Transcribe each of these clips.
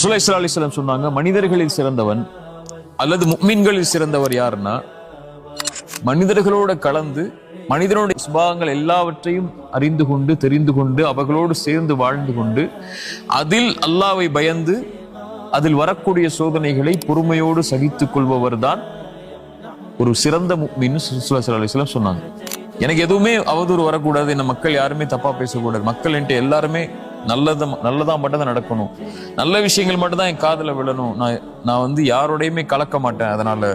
ரசூலுல்லாஹி ஸல்லல்லாஹு சொன்னாங்க மனிதர்களில் சிறந்தவன் அல்லது முக்மீன்களில் சிறந்தவர் யாருன்னா மனிதர்களோட கலந்து மனிதனுடைய சுபாவங்கள் எல்லாவற்றையும் அறிந்து கொண்டு தெரிந்து கொண்டு அவர்களோடு சேர்ந்து வாழ்ந்து கொண்டு அதில் அல்லாவை பயந்து அதில் வரக்கூடிய சோதனைகளை பொறுமையோடு சகித்துக் கொள்பவர் தான் ஒரு சிறந்த முக்மின்னு சுல்லா அலிஸ்லாம் சொன்னாங்க. எனக்கு எதுவுமே அவதூறு வரக்கூடாது என்ன மக்கள் யாருமே தப்பா பேசக்கூடாது மக்கள் என்கிட்ட எல்லாருமே நல்லது நல்லதாக மட்டும் தான் நடக்கணும். நல்ல விஷயங்கள் மட்டும் தான் என் காதில் விழணும். நான் நான் வந்து யாரோடையுமே கலக்க மாட்டேன். அதனால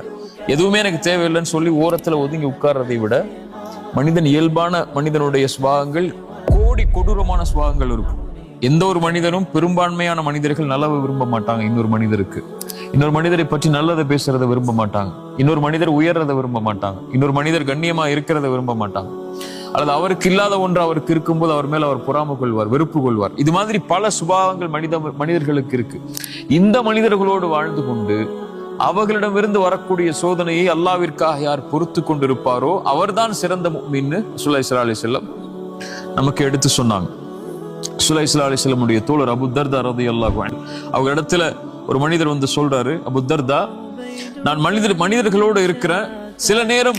எதுவுமே எனக்கு தேவையில்லைன்னு சொல்லி ஓரத்தில் ஒதுங்கி உட்கார்றதை விட மனிதன் இயல்பான மனிதனுடைய சுபாவங்கள் கோடி கொடூரமான சுபாவங்கள் இருக்கும். எந்த ஒரு மனிதனும் பெரும்பான்மையான மனிதர்கள் நல்லவை விரும்ப மாட்டாங்க. இன்னொரு மனிதருக்கு. இன்னொரு மனிதரை பற்றி நல்லதை பேசுறதை விரும்ப மாட்டாங்க. இன்னொரு மனிதர் உயர்றதை விரும்ப மாட்டாங்க. இன்னொரு மனிதர் கண்ணியமா இருக்கிறத விரும்ப மாட்டாங்க. அல்லது அவருக்கு இல்லாத ஒன்று அவருக்கு இருக்கும்போது அவர் மேல் அவர் பொறாம கொள்வார் வெறுப்பு கொள்வார். இது மாதிரி பல சுபாவங்கள் மனித மனிதர்களுக்கு இருக்கு. இந்த மனிதர்களோடு வாழ்ந்து கொண்டு அவர்களிடமிருந்து வரக்கூடிய சோதனையை அல்லாவிற்காக யார் பொறுத்து கொண்டிருப்பாரோ அவர்தான் சிறந்த மீன்னு சுல்லா இஸ்லா அலி செல்லம் நமக்கு எடுத்து சொன்னாங்க. சுல்லா இஸ்லா அலி செல்லமுடைய தோழர் அபுத்தர்தா ரதி அல்லாஹ் அவங்க இடத்துல ஒரு மனிதர் வந்து சொல்றாரு அபுத்தர்தா நான் மனிதர் மனிதர்களோடு இருக்கிறேன் சில நேரம்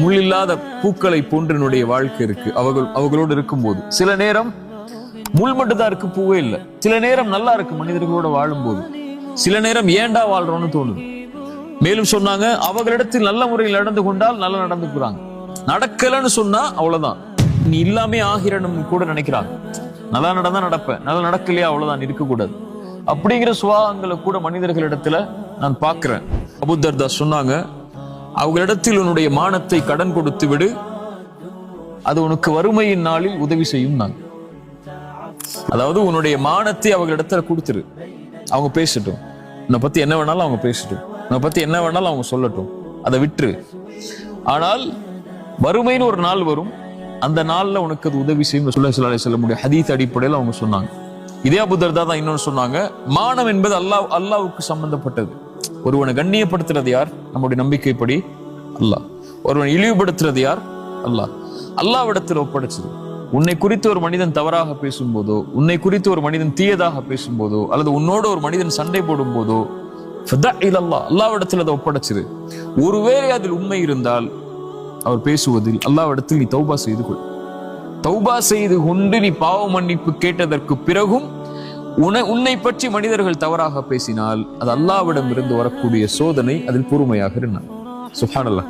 முள்ளில்லாத பூக்களை போன்று என்னுடைய வாழ்க்கை இருக்கு. அவர்கள் அவர்களோடு இருக்கும்போது. சில நேரம் முள் மட்டும்தான் இருக்கு பூவே இல்லை. சில நேரம் நல்லா இருக்கு மனிதர்களோட வாழும் போது சில நேரம் ஏண்டா வாழ்றோம்னு தோணுது. மேலும் சொன்னாங்க அவர்களிடத்தில் நல்ல முறையில் நடந்து கொண்டால் நல்லா நடந்துக்கிறாங்க நடக்கலன்னு சொன்னா அவ்வளவுதான். நீ இல்லாமே ஆகிறனும் கூட நினைக்கிறாங்க. நல்லா நடந்தா நடப்பேன் நல்லா நடக்கலையா அவ்வளவுதான் இருக்கக்கூடாது. அப்படிங்கிற சுபாவங்களை கூட மனிதர்களிடத்துல நான் பார்க்கிறேன். அபுத்தர்தா சொன்னாங்க அவர்களிடத்தில் உன்னுடைய மானத்தை கடன் கொடுத்து விடு அது உனக்கு வறுமையின் நாளில் உதவி செய்யும் நான் அதாவது உன்னுடைய மானத்தை அவர்களிடத்துல கொடுத்துரு. அவங்க பேசட்டும். உன்னை பத்தி என்ன வேணாலும் அவங்க பேசட்டும். உன்னை பத்தி என்ன வேணாலும் அவங்க சொல்லட்டும். அதை விட்டுரு. ஆனால் வறுமைன்னு ஒரு நாள் வரும். அந்த நாள்ல உனக்கு அது உதவி செய்யும் சொல்ல சொல்ல சொல்ல முடியும் ஹதீத் அடிப்படையில் அவங்க சொன்னாங்க. இதே அபுதர்தா தான் இன்னொன்று சொன்னாங்க. மானம் என்பது அல்லாஹ் அல்லாவுக்கு சம்பந்தப்பட்டது. ஒருவனை கண்ணியப்படுத்துறது யார்? நம்முடைய நம்பிக்கைப்படி அல்லாஹ். ஒருவனை இழிவுபடுத்துறது யார்? அல்லாஹ். அல்லாவிடத்தில் ஒப்படைச்சது. உன்னை குறித்து ஒரு மனிதன் தவறாக பேசும்போதோ உன்னை குறித்து ஒரு மனிதன் தீயதாக பேசும்போதோ அல்லது உன்னோட ஒரு மனிதன் சண்டை போடும் போதோ இல்லல்லா அல்லாவிடத்தில் அதை ஒப்படைச்சிரு ஒருவேளை அதில் உண்மை இருந்தால் அவர் பேசுவதில் அல்லாவிடத்தில் நீ தௌபா செய்து கொள். தௌபா செய்து கொண்டு நீ பாவ மன்னிப்பு கேட்டதற்கு பிறகும் உன உன்னை பற்றி மனிதர்கள் தவறாக பேசினால் அது அல்லாவிடம் இருந்து வரக்கூடிய சோதனை அதில் பொறுமையாக இருந்தான். சுஹானல்லா.